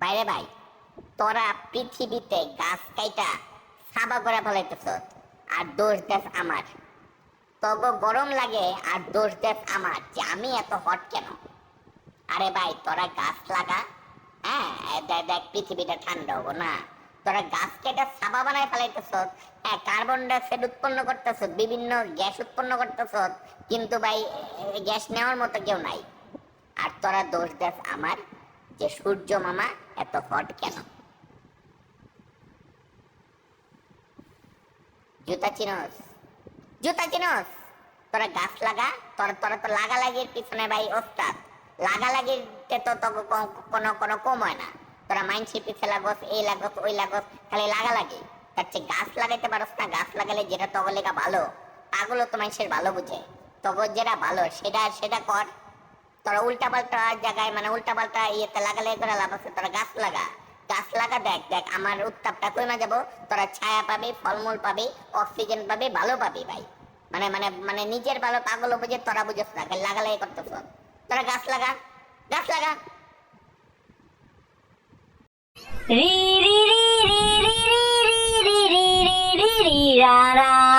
বাইরে ভাই, তোরা পৃথিবীতে গাছ কাইটা সাবা করে ফেলাইতেছ আর দোষ দেশ আমার। তবু গরম লাগে আর দোষ দেশ আমার যে আমি এত হট কেন? আরে ভাই, তোরা গাছ লাগা? হ্যাঁ দেখ দেখ, পৃথিবীটা ঠান্ডা হব না। তোরা গাছ কেটে সাবা বানায় ফেলাইতেছ হ্যাঁ কার্বন ডাইঅক্সাইড উৎপন্ন করতেছ, বিভিন্ন গ্যাস উৎপন্ন করতেছ, কিন্তু ভাই গ্যাস নেওয়ার মতো কেউ নাই। আর তোরা দোষ দেস আমার? যে সূর্য মামা এত হট কেন? জুতা চিনস জুতা চিনস। তোরা গাছ লাগা, তোরা তোরা তো লাগালাগির পিছনে ভাই ওস্তাদ। লাগালাগিতে তো তো কোনো কোনো কম হয় না। তোরা মাইনসির পিছে লাগস এই লাগস ওই লাগস খালি লাগালাগি। তার চেয়ে গাছ লাগাইতে পারস না, গাছ লাগালে যেটা তগলেগা ভালো, পাগলও তো মানুষের ভালো বুঝে। তগর যেটা ভালো, সেটা সেটা কর। তোরা উল্টা পাল্টা জায়গায় মানে উল্টা পাল্টা ইয়েতে লাগালে করে লাভ আছে তোরা গাছ লাগা গাছ লাগা দেখ দেখ আমার উত্তাপটা কমে যাব তোরা ছায়া পাবি ফলমূল পাবি অক্সিজেন পাবি ভালো পাবি ভাই মানে মানে মানে নিজের ভালো পাগল বুঝে তোরা বুঝেছ খালি লাগালাই করতেছ তোরা গাছ লাগা গাছ লাগা রি রি রি রি রি রি রি রি রি রি রা রা